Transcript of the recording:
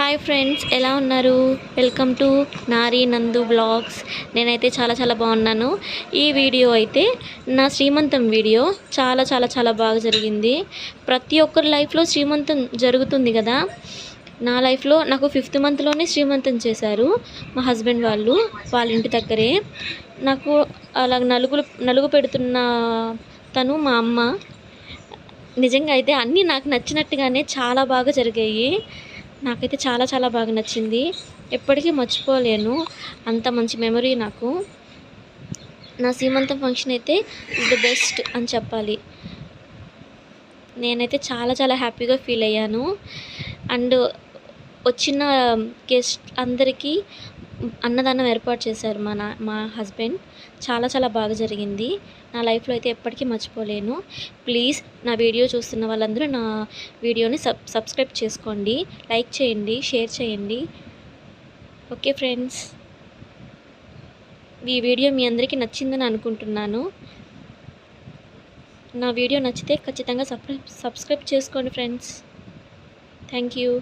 Hi friends ఎలా ఉన్నారు? Welcome to నారీ నందు బ్లాగ్స్ నేనైతే చాలా చాలా బాగున్నాను. ఈ వీడియో అయితే నా శ్రీమంతం వీడియో. చాలా చాలా చాలా బాగా జరిగింది. ప్రతి ఒక్కరి లైఫ్లో శ్రీమంతం జరుగుతుంది కదా? నా లైఫ్లో నాకు ఫిఫ్త్ మంత్లోనే శ్రీమంతం చేశారు మా హస్బెండ్ వాళ్ళు వాళ్ళ ఇంటి దగ్గరే. నాకు అలా నలుగులు నలుగు పెడుతున్న తను మా అమ్మ. నిజంగా అయితే అన్నీ నాకు నచ్చినట్టుగానే చాలా బాగా జరిగాయి. నాకైతే చాలా చాలా బాగా నచ్చింది. ఎప్పటికీ మర్చిపోలేను. అంత మంచి మెమరీ నాకు. నా సీమంతం ఫంక్షన్ అయితే ఇస్ ద బెస్ట్ అని చెప్పాలి. నేనైతే చాలా చాలా హ్యాపీగా ఫీల్ అయ్యాను. అండ్ వచ్చిన గెస్ట్ అందరికీ అన్నదానం ఏర్పాటు చేశారు మా నా మా హస్బెండ్. చాలా చాలా బాగా జరిగింది. నా లైఫ్లో అయితే ఎప్పటికీ మర్చిపోలేను. ప్లీజ్ నా వీడియో చూస్తున్న వాళ్ళందరూ నా వీడియోని సబ్ సబ్స్క్రైబ్ చేసుకోండి. లైక్ చేయండి షేర్ చేయండి. Okay friends. ఈ వీడియో మీ అందరికీ నచ్చిందని అనుకుంటున్నాను. నా వీడియో నచ్చితే ఖచ్చితంగా సబ్స్క్రైబ్ సబ్స్క్రైబ్ చేసుకోండి ఫ్రెండ్స్. Thank you.